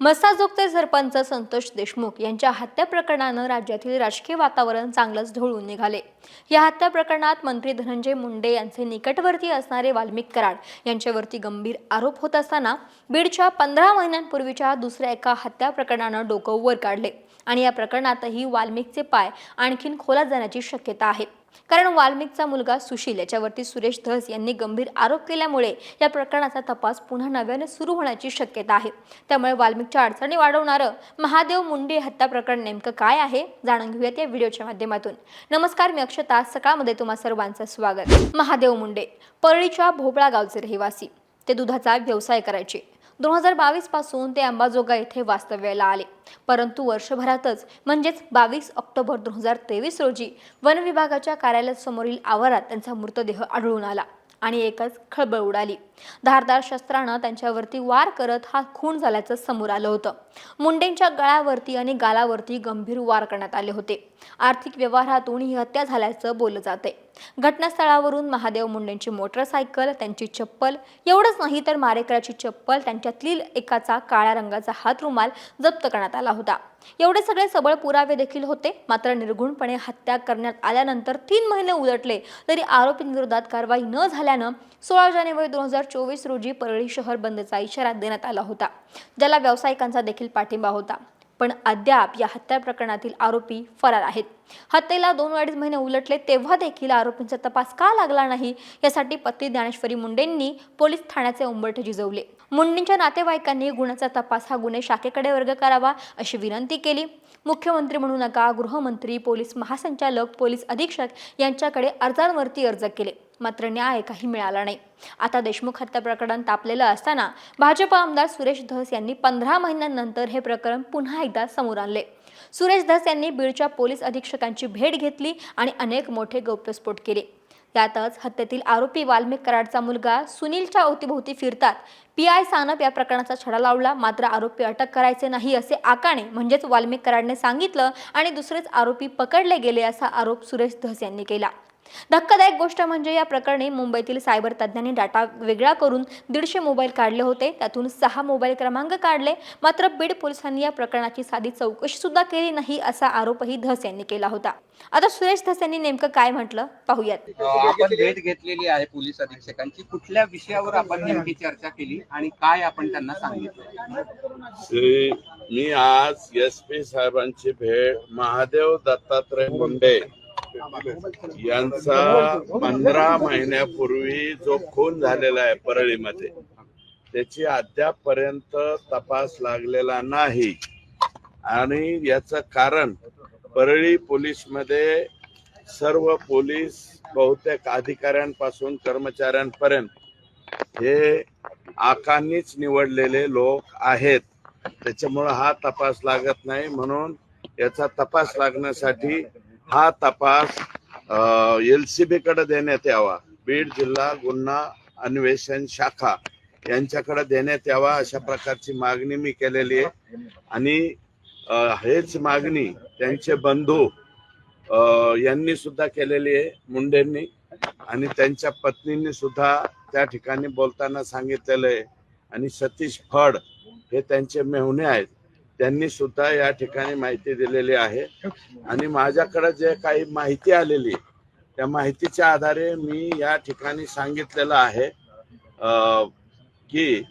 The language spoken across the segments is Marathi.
मसाजोगचे सरपंच संतोष देशमुख यांच्या हत्या प्रकरणानं राज्यातील राजकीय वातावरण चांगलंच ढवळून निघाले. या हत्या प्रकरणात मंत्री धनंजय मुंडे यांचे निकटवर्ती असणारे वाल्मिक कराड यांच्यावरती गंभीर आरोप होत असताना बीडच्या पंधरा महिन्यांपूर्वीच्या दुसऱ्या एका हत्या प्रकरणानं डोकं वर काढले. आणि या प्रकरणातही वाल्मिकचे पाय आणखीन खोलात जाण्याची शक्यता आहे. कारण वाल्मिकचा मुलगा सुशील याच्यावरती सुरेश धस यांनी गंभीर आरोप केल्यामुळे या प्रकरणाचा तपास पुन्हा नव्याने सुरू होण्याची शक्यता आहे. त्यामुळे वाल्मिकच्या अडचणी वाढवणारं महादेव मुंडे हत्या प्रकरण नेमकं काय आहे जाणून घेऊयात या व्हिडिओच्या माध्यमातून. नमस्कार मी अक्षता. सकाळमध्ये तुम्हा सर्वांचं स्वागत. महादेव मुंडे परळीच्या भोपळा गावचे रहिवासी. ते दुधाचा व्यवसाय करायचे. दोन हजार बावीसपासून ते अंबाजोगा येथे वास्तव्याला आले. परंतु वर्षभरातच म्हणजेच बावीस ऑक्टोबर दोन हजार तेवीस रोजी वन विभागाच्या कार्यालयासमोरील आवारात त्यांचा मृतदेह आढळून आला आणि एकच खळबळ उडाली. धारदार शस्त्रानं त्यांच्यावरती वार करत हा खून झाल्याचं समोर आलं होतं. मुंडेंच्या गळ्यावरती आणि गालावरती गंभीर वार करण्यात आले होते. आर्थिक व्यवहारातून ही हत्या झाल्याचं बोललं जाते घटनास्थळावरून महादेव मुंडेंची मोटरसायकल त्यांची चप्पल एवढंच नाही तर मारेकऱ्याची चप्पल त्यांच्यातील एकाचा काळ्या रंगाचा हात रुमाल जप्त करण्यात आला होता. एवढे सगळे सबळ पुरावे देखील होते मात्र निर्घुणपणे हत्या करण्यात आल्यानंतर तीन महिने उलटले तरी आरोपींविरोधात कारवाई न झाल्यानं सोळा जानेवारी दोन हजार चोवीस रोजी परळी शहर बंदचा इशारा देण्यात आला होता ज्याला व्यावसायिकांचा देखील पाठिंबा होता. पण अद्याप या हत्या प्रकरणातील आरोपी फरार आहेत. हत्येला दोन अडीच महिने उलटले तेव्हा देखील आरोपींचा तपास का लागला नाही यासाठी पती ज्ञानेश्वरी मुंडेंनी पोलीस ठाण्याचे उंबरठे झिजवले मुंडेंच्या नातेवाईकांनी गुन्ह्याचा तपास हा गुन्हे शाखेकडे वर्ग करावा अशी विनंती केली. मुख्यमंत्री म्हणू नका गृहमंत्री पोलीस महासंचालक पोलीस अधीक्षक यांच्याकडे अर्जांवरती अर्ज केले. मात्र न्याय काही मिळाला नाही. आता देशमुख हत्या प्रकरण तापलेलं असताना भाजप आमदार सुरेश धस यांनी पंधरा महिन्यांनंतर हे प्रकरण पुन्हा एकदा समोर आणले. सुरेश धस यांनी बीडच्या पोलीस अधीक्षकांची भेट घेतली आणि अनेक मोठे गौप्यस्फोट केले. त्यातच हत्येतील आरोपी वाल्मिक कराडचा मुलगा सुनीलच्या अवतीभोवती फिरतात. पी आय सानप या प्रकरणाचा छडा लावला मात्र आरोपी अटक करायचे नाही असे आकाने म्हणजेच वाल्मिक कराडने सांगितलं आणि दुसरेच आरोपी पकडले गेले असा आरोप सुरेश धस यांनी केला. धक्कादायक गोष्ट म्हणजे या प्रकरणी मुंबईतील सायबर तज्ज्ञांनी डाटा वेगळा करून दीडशे मोबाईल काढले होते. त्यातून सहा मोबाईल क्रमांक काढले. मात्र बीड पोलिसांनी या प्रकरणाची साधी चौकशी सुद्धा केली नाही असा आरोपही धस यांनी केला होता. आता सुरेश धस यांनी नेमकं काय म्हटलं? पाहूयात. आपण भेट घेतलेली आहे पोलीस अधीक्षकांची. कुठल्या विषयावर आपण नेमकी चर्चा केली आणि काय आपण त्यांना सांगितलं? श्री मी आज एस पी साहेबांची भेट महादेव दत्तात्रय मुंडे यांचा पंधरा महिन्यापूर्वी जो खून झालेला आहे परळीमध्ये त्याची अद्यापपर्यंत तपास लागलेला नाही. आणि याचं कारण परळी पोलीसमध्ये सर्व पोलीस बहुतेक अधिकाऱ्यांपासून कर्मचाऱ्यांपर्यंत हे आकांनीच निवडलेले लोक आहेत. त्याच्यामुळं हा तपास लागत नाही. म्हणून याचा तपास लागण्यासाठी हा तपास एल सी बी कडे देण्यात यावा. बीड जिल्हा गुन्हा अन्वेषण शाखा यांच्याकडे देण्यात यावा अशा प्रकारची मागणी मी केलेली आहे. आणि हेच मागणी त्यांचे बंधू यांनी सुद्धा केलेली आहे मुंडेंनी. आणि त्यांच्या पत्नींनी सुद्धा त्या ठिकाणी बोलताना सांगितलेलं आहे. आणि सतीश फड हे त्यांचे मेहुणे आहेत. त्यांनी सुद्धा या ठिकाणी माहिती दिलेली आहे. आणि माझ्याकडे जे काही माहिती आलेली त्या माहितीच्या आधारे मी या ठिकाणी सांगितलेलं आहे की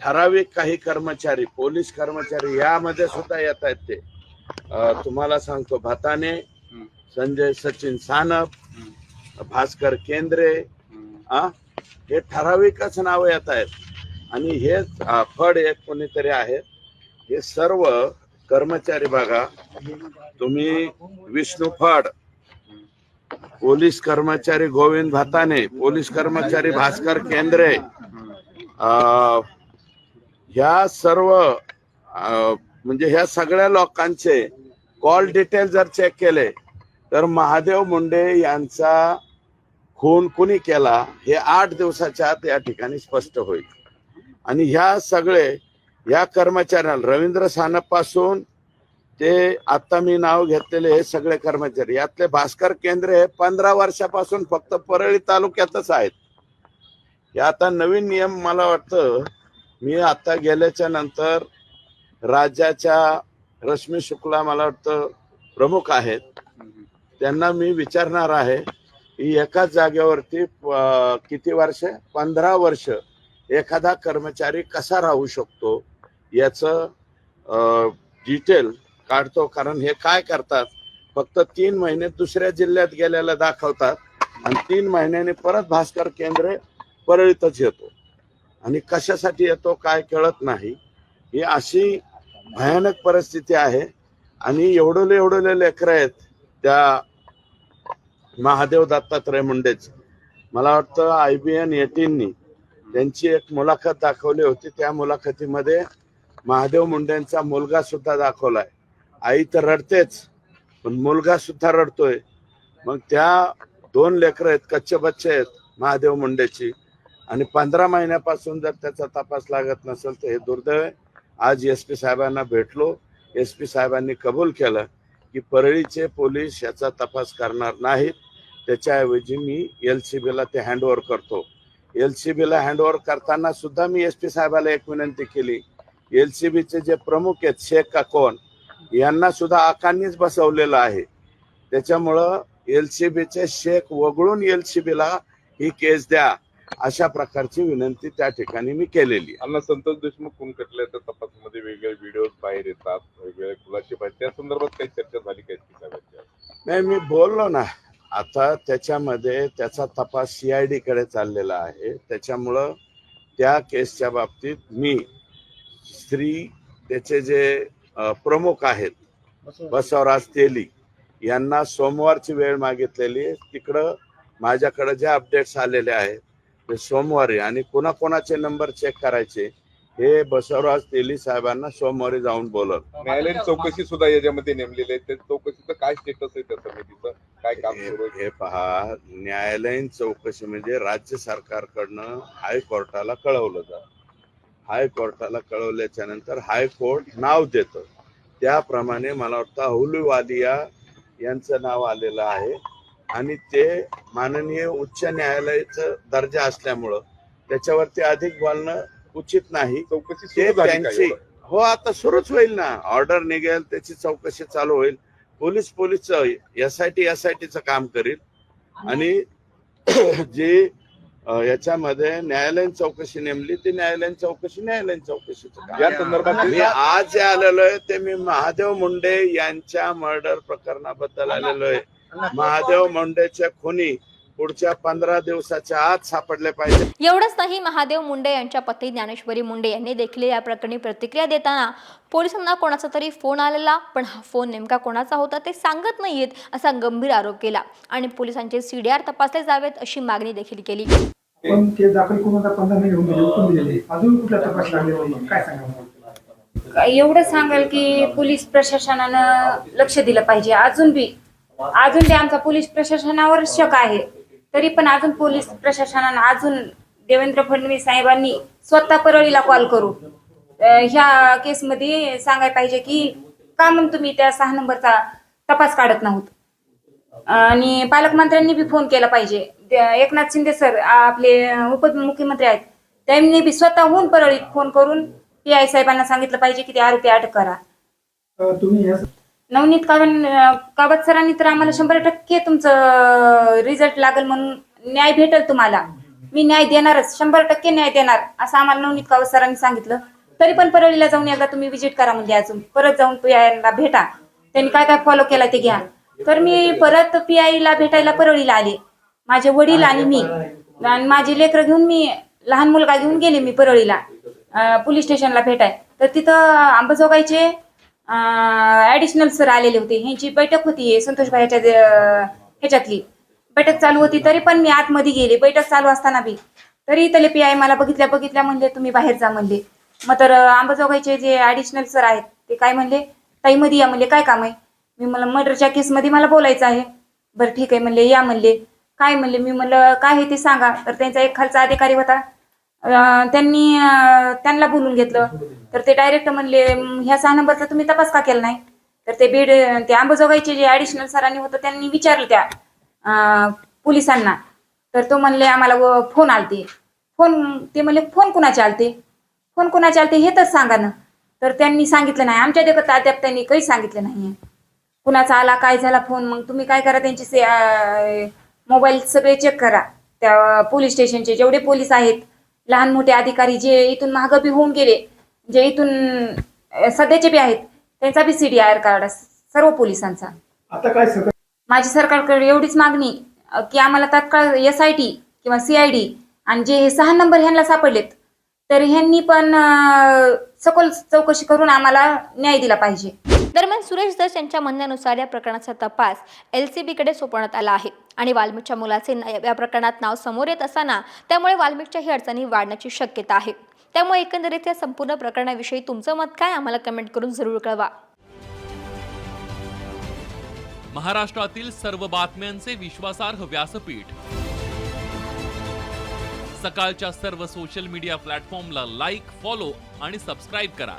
ठराविक काही कर्मचारी पोलीस कर्मचारी यामध्ये सुद्धा येत आहेत ते. तुम्हाला सांगतो भाताने संजय सचिन सानप भास्कर केंद्रे आ हे ठराविकच नाव येत आहेत. आणि हे फड एक कोणीतरी आहेत हे सर्व कर्मचारी बघा तुम्ही विष्णू फड पोलीस कर्मचारी गोविंद भाताने पोलीस कर्मचारी भास्कर केंद्रे अ, ह्या सर्व म्हणजे ह्या सगळ्या लोकांचे कॉल डिटेल जर चेक केले तर महादेव मुंडे यांचा खून कुणी केला हे आठ दिवसाच्या आत या ठिकाणी स्पष्ट होईल. आणि ह्या सगळे या कर्मचाऱ्यांना रवींद्र सानपासून ते आता मी नाव घेतलेले हे सगळे कर्मचारी. यातले भास्कर केंद्र हे पंधरा वर्षापासून फक्त परळी तालुक्यातच आहेत. हे आता नवीन नियम मला वाटतं मी आता गेल्याच्यानंतर राज्याच्या रश्मी शुक्ला मला वाटतं प्रमुख आहेत. त्यांना मी विचारणार आहे की एकाच जागेवरती किती वर्ष? पंधरा वर्ष एखादा कर्मचारी कसा राहू शकतो? याचं डिटेल काढतो. कारण हे काय करतात? फक्त तीन महिने दुसऱ्या जिल्ह्यात गेलेला दाखवतात आणि तीन महिन्याने परत भास्कर केंद्र परळीतच येतो. आणि कशासाठी येतो काय कळत नाही. ही अशी भयानक परिस्थिती आहे. आणि एवढले एवढले लेकरं आहेत त्या महादेव दत्तात्रय मुंडेच. मला वाटतं आय बी एन एटीननी त्यांची एक मुलाखत दाखवली होती. त्या मुलाखतीमध्ये महादेव मुंडेंचा मुलगा सुद्धा दाखवलाय. आई तर रडतेच पण मुलगा सुद्धा रडतोय. मग त्या दोन लेकरं आहेत कच्चे बच्चे आहेत महादेव मुंडेची. आणि पंधरा महिन्यापासून जर त्याचा तपास लागत नसेल तर हे दुर्दैव आज एस पी साहेबांना भेटलो. एस पी साहेबांनी कबूल केलं की परळीचे पोलीस याचा तपास करणार नाहीत. त्याच्याऐवजी मी एल सी बीला ते हँडओव्हर करतो. एल सी बीला हँडओव्हर करताना सुद्धा मी एस पी साहेबाला एक विनंती केली एल सी बीचे जे प्रमुख आहेत शेख का कोण यांना सुद्धा आकांनीच बसवलेलं आहे. त्याच्यामुळं एल सी बीचे शेख वगळून एल सी बीला ही केस द्या अशा प्रकारची विनंती त्या ठिकाणी मी केलेली अण्णा संतोष देशमुख खून खटल्याच्या तपासामध्ये वेगवेगळे व्हिडिओ बाहेर येतात वेगवेगळे खुलासे बाहेर त्या संदर्भात काही चर्चा झाली काय साहेबांची नाही मी बोललो ना. आता त्याच्यामध्ये त्याचा तपास सीआयडी कडे चाललेला आहे. त्याच्यामुळं त्या केसच्या बाबतीत मी श्री त्याचे जे प्रमुख आहेत बसवराज तेली यांना सोमवारची वेळ मागितलेली आहे. तिकडं माझ्याकडे जे अपडेट्स आलेले आहेत ते सोमवारी आणि कोणाकोणाचे नंबर चेक करायचे हे बसवराज तेली साहेबांना सोमवारी जाऊन बोलत न्यायालयीन चौकशी सुद्धा याच्यामध्ये नेमलेली आहे. त्या चौकशीचं काय स्टेटस आहे त्या समितीचं? काय काम हे पहा न्यायालयीन चौकशी म्हणजे राज्य सरकारकडनं हायकोर्टाला कळवलं जातं. हायकोर्टाला कळवल्याच्या नंतर हायकोर्ट नाव देतं. त्याप्रमाणे मला वाटतं अहुलूवालिया यांचं नाव आलेलं आहे. आणि ते माननीय उच्च न्यायालयाचं दर्जा असल्यामुळं त्याच्यावरती अधिक बोलणं उचित नाही. चौकशी त्यांची हो आता सुरूच होईल ना. ऑर्डर निघेल त्याची चौकशी चालू होईल. Police police S I T S I टीचं काम करील. आणि जे याच्यामध्ये न्यायालयीन चौकशी नेमली ती न्यायालयीन चौकशी न्यायालयीन चौकशीचं या संदर्भात मी आज जे आलेलो आहे ते मी महादेव मुंडे यांच्या मर्डर प्रकरणाबद्दल आलेलो आहे. महादेव मुंडेच्या खुनी पुढच्या पंधरा दिवसाच्या आत सापडले पाहिजे. एवढंच नाही महादेव मुंडे यांच्या पत्नी ज्ञानेश्वरी मुंडे यांनी देखील या प्रकरणी प्रतिक्रिया देताना पोलिसांना कोणाचा तरी फोन आलेला पण हा फोन नेमका कोणाचा होता ते सांगत नाहीयेत असा गंभीर आरोप केला आणि पोलिसांचे सीडीआर तपासले जावेत अशी मागणी देखील केली. पण ते दाखल करून आता पंधरा महिने होऊन गेले उठून दिलेले अजून कुठला तपास लागलेला नाही काय सांगा मला? एवढं सांगाल की पोलीस प्रशासनानं लक्ष दिलं पाहिजे. अजून बी अजून बी आमचा पोलीस प्रशासनावर शक आहे. तरी पण अजून पोलीस प्रशासनानं अजून देवेंद्र फडणवीस साहेबांनी स्वतः परळीला कॉल करू. अं, ह्या केसमध्ये सांगायला पाहिजे की का म्हणून तुम्ही त्या सहा नंबरचा तपास काढत नाहीत? आणि पालकमंत्र्यांनी बी फोन केला पाहिजे. एकनाथ शिंदे सर आपले उपमुख्यमंत्री आहेत त्यांनी बी स्वतःहून परळीत फोन करून पी आय साहेबांना सांगितलं पाहिजे की ते आरोपी अटक करा. तुम्ही या नवनीत कावन कावत सरांनी तर आम्हाला शंभर टक्के तुमचं रिझल्ट लागेल म्हणून न्याय भेटेल तुम्हाला. मी न्याय देणारच शंभर टक्के न्याय देणार असं आम्हाला नवनीत कावत सरांनी सांगितलं. तरी पण परळीला जाऊन एकदा तुम्ही विजिट करा म्हणजे अजून. परत जाऊन पी आयला भेटा. त्यांनी काय काय फॉलो केला ते घ्या. तर मी परत पी आयला भेटायला परळीला आले. माझे वडील आणि मी. आणि माझे लेकरं घेऊन मी लहान मुलगा घेऊन गेले मी परळीला. पोलीस स्टेशनला भेटाय. तर तिथं अंबाजोगाईचे ॲडिशनल सर आलेले होते. ह्यांची बैठक होती संतोष भाईच्या ह्याच्यातली. बैठक चालू होती तरी पण मी आतमध्ये गेले. बैठक चालू असताना बी. तरी इथले पी आय मला बघितल्या बघितल्या म्हणले तुम्ही बाहेर जा म्हणले. मग तर आंबाजोगाईचे जे ॲडिशनल सर आहेत ते काय म्हणले? ताई मध्ये या म्हणले. काय काम आहे? मी मला मर्डरच्या केसमध्ये मला बोलायचं आहे. बरं ठीक आहे म्हणले. या म्हणले. काय म्हणले. मी म्हणलं काय आहे ते सांगा. तर त्यांचा एक खालचा अधिकारी होता. त्यांनी त्यांना बोलून घेतलं. तर ते डायरेक्ट म्हणले ह्या सहा नंबरचा तुम्ही तपास का केला नाही? तर ते बीड ते अंबाजोगाईचे जे ऍडिशनल सरांनी होतं त्यांनी विचारलं त्या पोलिसांना. तर तो म्हणले आम्हाला व- फोन आलते. फोन ते म्हणले फोन कुणाचे आलते? फोन कुणाचे आलते हे तर सांगा ना. तर त्यांनी सांगितलं नाही. आमच्या देखत अद्याप त्यांनी काही सांगितलं नाही कुणाचा आला काय झाला फोन? मग तुम्ही काय करा त्यांची मोबाईल सगळे चेक करा. त्या पोलीस स्टेशनचे. जेवढे पोलीस आहेत लहान मोठे अधिकारी जे इथून मागं बी होऊन गेले जे इथून सध्याचे बी आहेत त्यांचा B C D R card सर्व पोलिसांचा. आता काय सगळं? माझी सरकारकडे एवढीच मागणी की आम्हाला तात्काळ एस आय टी किंवा सी आय डी आणि जे हे सहा नंबर ह्यांना सापडलेत तर ह्यांनी पण सखोल चौकशी करून आम्हाला न्याय दिला पाहिजे. दरम्यान सुरेश दस यांच्या म्हणण्यानुसार या प्रकरणाचा तपास एल सी बीकडे सोपवण्यात आला आहे. आणि वाल्मिकच्या मुलाचे या प्रकरणात नाव समोर येत असताना त्यामुळे वाल्मिकच्या ही अडचणी वाढण्याची शक्यता आहे. त्यामुळे एकंदरीत या संपूर्ण प्रकरणाविषयी तुमचं मत काय? आम्हाला कमेंट करून जरूर कळवा. महाराष्ट्रातील सर्व बातम्यांचे विश्वासार्ह व्यासपीठ. सकाळच्या सर्व सोशल मीडिया प्लॅटफॉर्मला लाईक फॉलो आणि सबस्क्राईब करा.